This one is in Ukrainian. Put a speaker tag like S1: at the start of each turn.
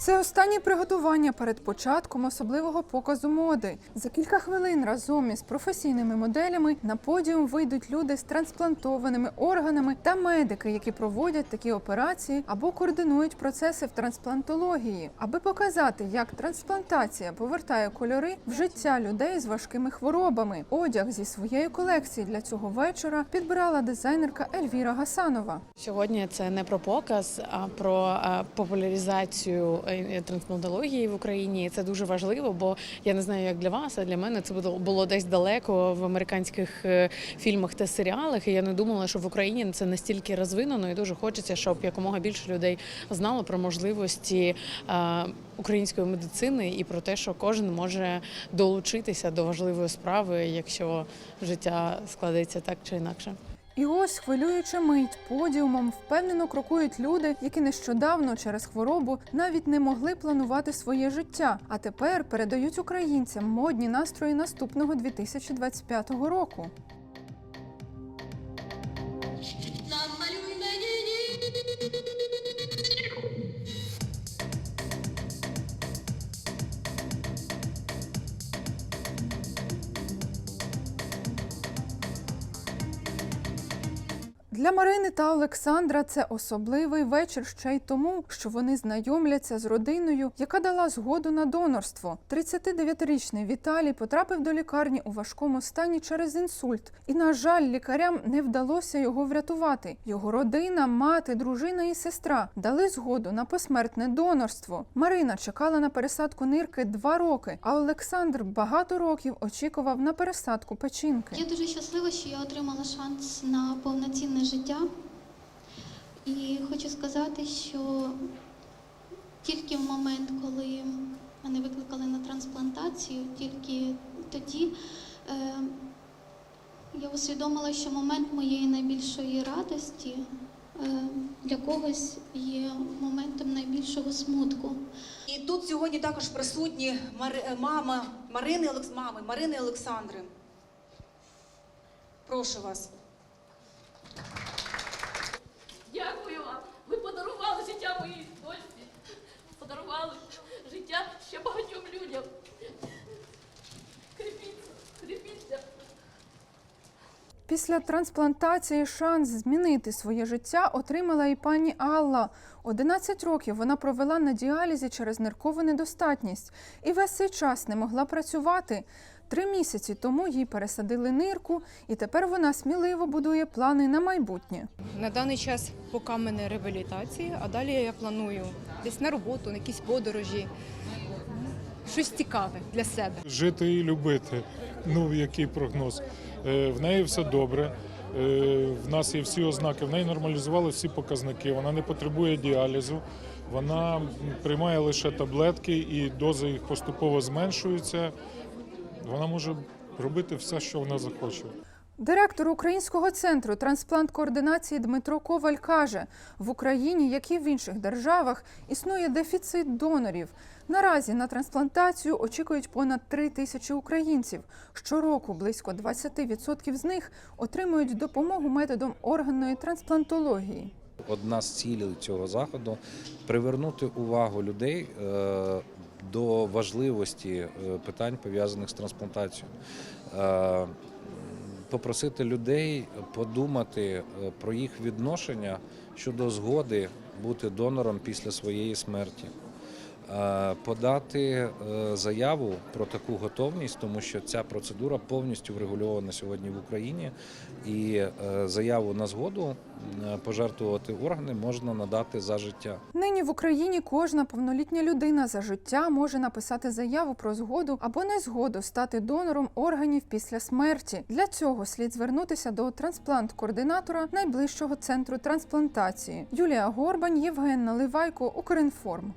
S1: Це останні приготування перед початком особливого показу моди. За кілька хвилин разом із професійними моделями на подіум вийдуть люди з трансплантованими органами та медики, які проводять такі операції або координують процеси в трансплантології, аби показати, як трансплантація повертає кольори в життя людей з важкими хворобами. Одяг зі своєї колекції для цього вечора підбирала дизайнерка Ельвіра Гасанова.
S2: Сьогодні це не про показ, а про е, популяризацію трансплантології в Україні. Це дуже важливо, бо я не знаю, як для вас, а для мене це було- десь далеко в американських е, фільмах та серіалах. І я не думала, що в Україні це настільки розвинено, і дуже хочеться, щоб якомога більше людей знало про можливості е, української медицини і про те, що кожен може долучитися до важливої справи, якщо життя складеться так чи інакше.
S1: І ось хвилююча мить подіумом впевнено крокують люди, які нещодавно через хворобу навіть не могли планувати своє життя, а тепер передають українцям модні настрої наступного 2025 року. Для Марини та Олександра це особливий вечір ще й тому, що вони знайомляться з родиною, яка дала згоду на донорство. 39-річний Віталій потрапив до лікарні у важкому стані через інсульт, і, на жаль, лікарям не вдалося його врятувати. Його родина, мати, дружина і сестра дали згоду на посмертне донорство. Марина чекала на пересадку нирки два роки, а Олександр багато років очікував на пересадку печінки.
S3: Я дуже щаслива, що я отримала шанс на повноцінне життя. І хочу сказати, що тільки в момент, коли мене викликали на трансплантацію, тільки тоді е, я усвідомила, що момент моєї найбільшої радості е, для когось є моментом найбільшого смутку.
S4: І тут сьогодні також присутні е, мама Марини Олекс... мами Марини Олександри. Прошу вас.
S5: Дякую вам. Ви подарували життя моїй дочці. Подарували життя ще багатьом людям. Кріпіться, кріпіться.
S1: Після трансплантації шанс змінити своє життя отримала і пані Алла. 11 років вона провела на діалізі через ниркову недостатність і весь цей час не могла працювати. Три місяці тому їй пересадили нирку, і тепер вона сміливо будує плани на майбутнє.
S6: На даний час поки в мене реабілітація, а далі я планую десь на роботу, на якісь подорожі. Щось цікаве для себе.
S7: жити і любити. Ну, який прогноз? Е, В неї все добре. Е, В нас є всі ознаки. В неї нормалізували всі показники. Вона не потребує діалізу. Вона приймає лише таблетки, і дози їх поступово зменшуються. Вона може робити все, що вона захоче.
S1: Директор Українського центру трансплант-координації Дмитро Коваль каже: в Україні, як і в інших державах, існує дефіцит донорів. Наразі на трансплантацію очікують понад 3 тисячі українців. Щороку близько 20% з них отримують допомогу методом органної трансплантології.
S8: Одна з цілей цього заходу привернути увагу людей е, до важливості е, питань пов'язаних з трансплантацією. Е, Попросити людей подумати е, про їх відношення щодо згоди бути донором після своєї смерті. Е, Подати е, заяву про таку готовність, тому що ця процедура повністю врегульована сьогодні в Україні, і е, заяву на згоду пожертвувати органи можна надати за життя.
S1: Нині в Україні кожна повнолітня людина за життя може написати заяву про згоду або незгоду стати донором органів після смерті. Для цього слід звернутися до трансплант-координатора найближчого центру трансплантації. Юлія Горбань, Євген Наливайко, Укрінформ.